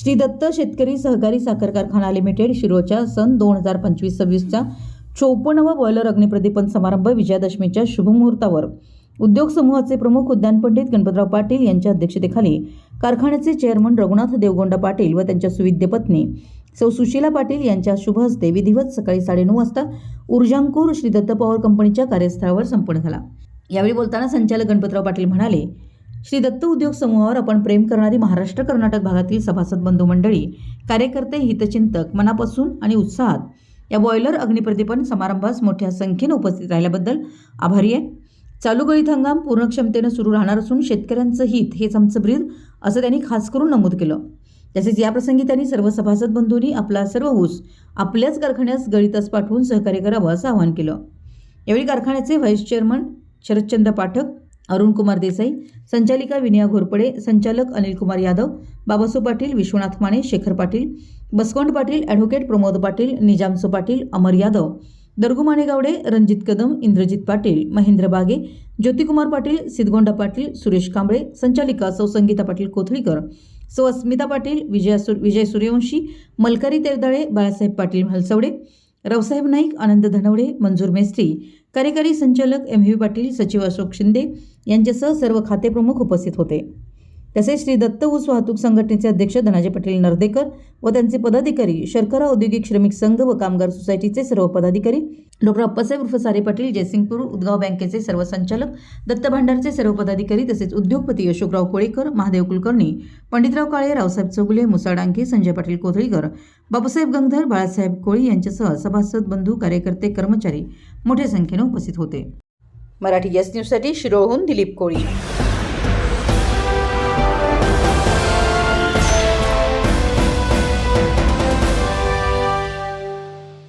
श्री दत्त शेतकरी सहकारी साखर कारखाना लिमिटेड शिरोच्या सन दोन हजार पंचवीस सव्वीसचा चोपन्नवा बॉयलर अग्निप्रदीपन समारंभ विजयादशमीच्या शुभमुहूर्तावर उद्योग समूहाचे प्रमुख उद्यान पंडित गणपतराव पाटील यांच्या अध्यक्षतेखाली कारखान्याचे चेअरमन रघुनाथ देवगोंडा पाटील व त्यांच्या सुविद्य पत्नी सौ सुशीला पाटील यांच्या शुभ हस्ते विधिवत सकाळी साडेनऊ वाजता ऊर्जांकूर श्री दत्त पॉवर कंपनीच्या कार्यस्थळावर संपन्न झाला. यावेळी बोलताना संचालक गणपतराव पाटील म्हणाले श्री दत्त उद्योग समूहावर आपण प्रेम करणारी महाराष्ट्र कर्नाटक भागातील सभासद बंधू मंडळी कार्यकर्ते हितचिंतक मनापासून आणि उत्साहात या बॉयलर अग्निप्रदीपन समारंभास मोठ्या संख्येनं उपस्थित राहिल्याबद्दल आभारी आहे. चालू गळीत हंगाम पूर्ण क्षमतेनं सुरू राहणार असून शेतकऱ्यांचं हित हेच आमचं ब्रीद असं त्यांनी खास करून नमूद केलं. तसेच याप्रसंगी त्यांनी सर्व सभासद बंधूंनी आपला सर्व ऊस आपल्याच कारखान्यास गळीतच पाठवून सहकार्य करावं असं आवाहन केलं. यावेळी कारखान्याचे व्हाईस चेअरमन शरदचंद्र पाठक अरुण कुमार देसाई संचालिका विनया घोरपडे संचालक अनिल कुमार यादव बाबासू पाटील विश्वनाथ माने शेखर पाटील बसकोंड पाटील ॲडव्होकेट प्रमोद पाटील निजामसो पाटील अमर यादव दर्गू मानेगावडे रणजित कदम इंद्रजित पाटील महेंद्र बागे ज्योतिकुमार पाटील सिद्धगोंडा पाटील सुरेश कांबळे संचालिका सौ संगीता पाटील कोथळीकर सौ अस्मिता पाटील विजया सु विजय सूर्यवंशी मलकारी तेरदाळे बाळासाहेब पाटील हलसवडे रावसाहेब नाईक आनंद धनवडे मंजूर मेस्त्री कार्यकारी संचालक एम. व्ही पाटील सचिव अशोक शिंदे यांच्यासह सर्व खातेप्रमुख उपस्थित होते. तसेच श्री दत्त ऊस वाहतूक संघटनेचे अध्यक्ष धनाजी पाटील नर्देकर व त्यांचे पदाधिकारी शर्करा औद्योगिक श्रमिक संघ व कामगार सोसायटीचे सर्व पदाधिकारी डॉक्टर अप्पासाहेब उर्फ सारे पाटील जयसिंगपूर उदगाव बँकेचे सर्व संचालक दत्त भांडारचे सर्व पदाधिकारी तसेच उद्योगपती अशोकराव कोळेकर महादेव कुलकर्णी पंडितराव काळे रावसाहेब चौगुले मुसा डांगे संजय पाटील कोथळीकर बाबासाहेब गंगधर बाळासाहेब कोळी यांच्यासह सभासद बंधू कार्यकर्ते कर्मचारी मोठ्या संख्येने उपस्थित होते. मराठी यस न्यूजसाठी शिरोळहून दिलीप कोळी.